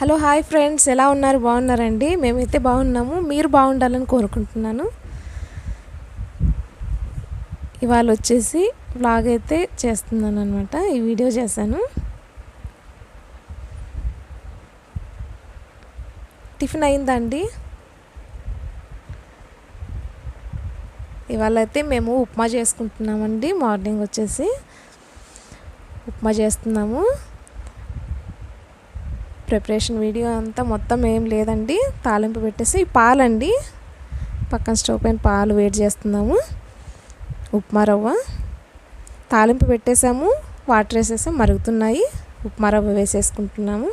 Hello hi friends. ఎలా ఉన్నారు? బాగున్నారండి? మేమైతే బాగున్నాము. మీరు బాగుండాలని కోరుకుంటున్నాను. ఇవాళ వచ్చేసి వ్లాగ్ అయితే చేస్తున్నాను అనమాట ఈ వీడియో చేశాను. టిఫిన్ అయిందండి. ఇవాళ అయితే మేము ఉప్మా చేసుకుంటున్నామండి. మార్నింగ్ వచ్చేసి ఉప్మా చేస్తున్నాము. ప్రిపరేషన్ వీడియో అంతా మొత్తం ఏం లేదండి. తాలింపు పెట్టేసి పాలండి. పక్కన స్టవ్ పైన పాలు వేడి చేస్తున్నాము. ఉప్మా రవ్వ. తాలింపు పెట్టేసాము. వాటర్ వేసేసాము. మరుగుతున్నాయి. ఉప్మా రవ్వ వేసేసుకుంటున్నాము.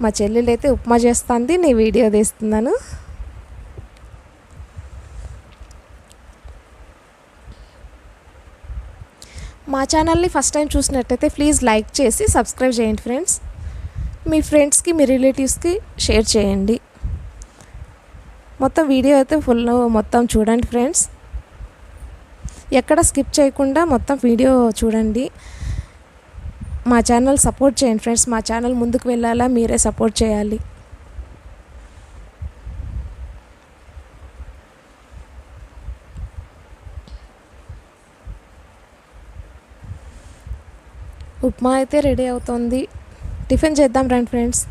మా చెల్లెలు అయితే ఉప్మా చేస్తుంది. నీ వీడియో తీస్తున్నాను. మా ఛానల్ని ఫస్ట్ టైం చూసినట్టయితే ప్లీజ్ లైక్ చేసి సబ్స్క్రైబ్ చేయండి ఫ్రెండ్స్. మీ ఫ్రెండ్స్కి మీ రిలేటివ్స్కి షేర్ చేయండి. మొత్తం వీడియో అయితే ఫుల్ మొత్తం చూడండి ఫ్రెండ్స్. ఎక్కడ స్కిప్ చేయకుండా మొత్తం వీడియో చూడండి. మా ఛానల్ సపోర్ట్ చేయండి ఫ్రెండ్స్. మా ఛానల్ ముందుకు వెళ్ళాలా మీరే సపోర్ట్ చేయాలి. ఉప్మా అయితే రెడీ అవుతుంది. టిఫిన్ చేద్దాం రండి ఫ్రెండ్స్.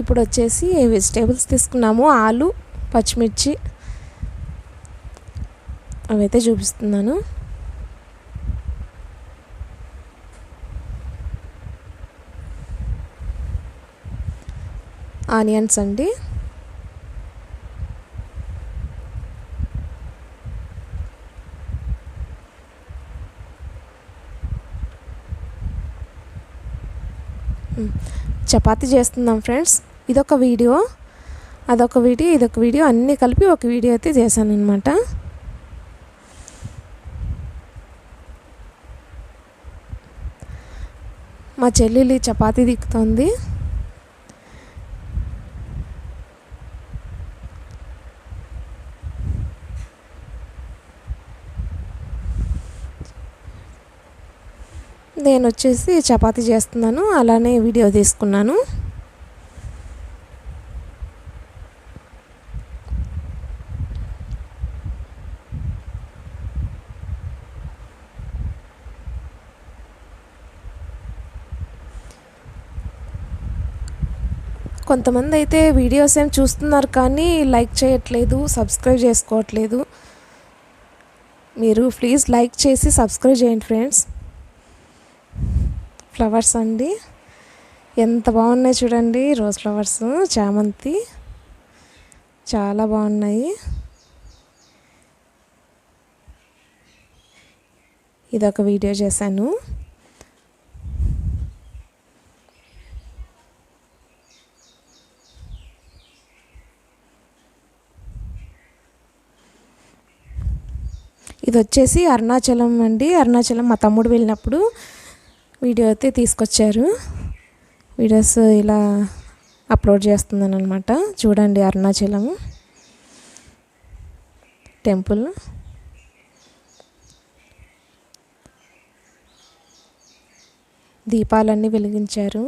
ఇప్పుడు వచ్చేసి వెజిటేబుల్స్ తీసుకున్నాము. ఆలు పచ్చిమిర్చి అవైతే చూపిస్తున్నాను. ఆనియన్స్ అండి. చపాతీ చేస్తున్నాం ఫ్రెండ్స్. ఇదొక వీడియో. అదొక వీడియో ఇదొక వీడియో. అన్నీ కలిపి ఒక వీడియో అయితే చేశాను అనమాట మా చెల్లెలి చపాతీ దిక్కుతోంది నేను వచ్చేసి చపాతీ చేస్తున్నాను అలానే వీడియో తీసుకున్నాను. కొంతమంది అయితే వీడియోస్ ఏం చూస్తున్నారు కానీ లైక్ చేయట్లేదు సబ్స్క్రైబ్ చేసుకోవట్లేదు. మీరు ప్లీజ్ లైక్ చేసి సబ్స్క్రైబ్ చేయండి ఫ్రెండ్స్. ఫ్లవర్స్ అండి. ఎంత బాగున్నాయి చూడండి. రోజ్ ఫ్లవర్స్ చామంతి చాలా బాగున్నాయి. ఇదొక వీడియో చేశాను. ఇది వచ్చేసి అరుణాచలం అండి. అరుణాచలం మా తమ్ముడు వెళ్ళినప్పుడు వీడియో అయితే తీసుకొచ్చారు. వీడియోస్ ఇలా అప్లోడ్ చేస్తున్నాను అనమాట చూడండి అరుణాచలం టెంపుల్. దీపాలన్నీ వెలిగించారు.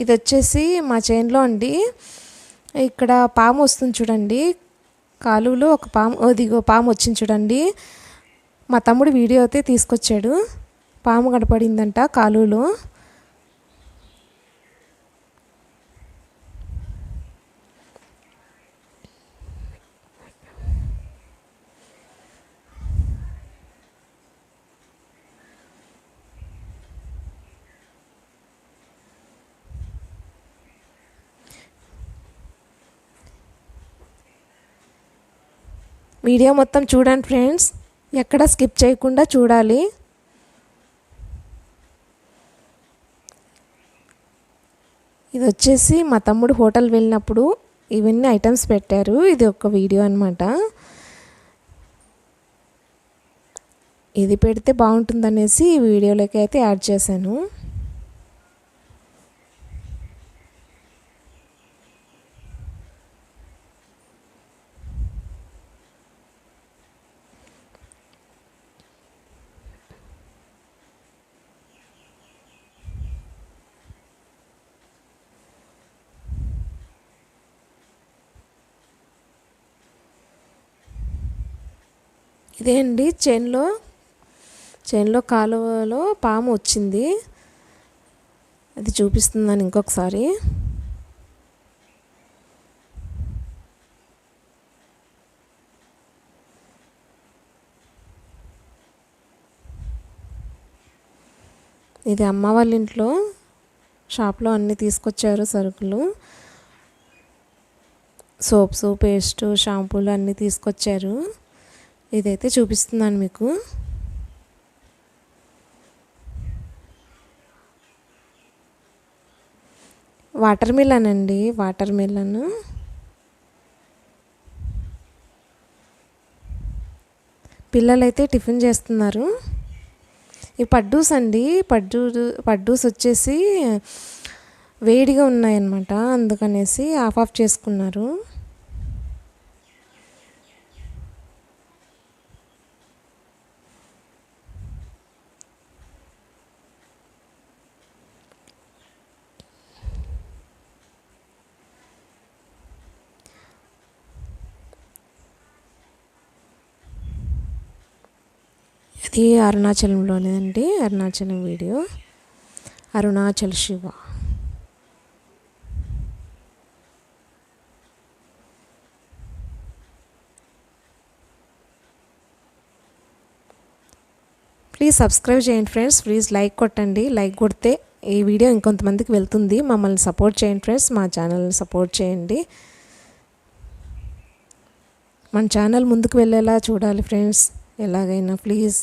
ఇది వచ్చేసి మా చైన్లో అండి. ఇక్కడ పాము వస్తుంది చూడండి. కాలువలో ఒక పాము అదిగో పాము వచ్చింది చూడండి. మా తమ్ముడు వీడియో అయితే తీసుకొచ్చాడు. పాము కనపడిందంట కాలువలో. వీడియో మొత్తం చూడండి ఫ్రెండ్స్. ఎక్కడ స్కిప్ చేయకుండా చూడాలి. ఇది వచ్చేసి మా తమ్ముడు హోటల్ వెళ్ళినప్పుడు ఇవన్నీ ఐటమ్స్ పెట్టారు. ఇది ఒక వీడియో అనమాట ఇది పెడితే బాగుంటుందనేసి ఈ వీడియోలోకి అయితే యాడ్ చేశాను. ఇదే అండి చేన్లో చేన్లో కాలువలో పాము వచ్చింది. అది చూపిస్తున్నాను ఇంకొకసారి. ఇది అమ్మ వాళ్ళ ఇంట్లో షాప్లో అన్నీ తీసుకొచ్చారు సరుకులు. సోప్స్ పేస్ట్ షాంపూలు అన్నీ తీసుకొచ్చారు. ఇదైతే చూపిస్తున్నాను మీకు. వాటర్ మిలన్ అండి వాటర్ మిలన్. పిల్లలైతే టిఫిన్ చేస్తున్నారు. ఈ పడ్డూస్ అండి పడ్డూ పడ్డూస్ వచ్చేసి వేడిగా ఉన్నాయన్నమాట అందుకనేసి ఆఫ్ ఆఫ్ చేసుకున్నారు. ఇది అరుణాచలంలోనే అండి Arunachalam video. Arunachal Shiva. Please subscribe చేయండి ఫ్రెండ్స్ ప్లీజ్ లైక్ కొట్టండి. లైక్ కొడితే ఈ వీడియో ఇంకొంతమందికి వెళ్తుంది. మమ్మల్ని సపోర్ట్ చేయండి ఫ్రెండ్స్ మా ఛానల్ని సపోర్ట్ చేయండి. మన ఛానల్ ముందుకు వెళ్ళేలా చూడాలి ఫ్రెండ్స్ ఎలాగైనా ప్లీజ్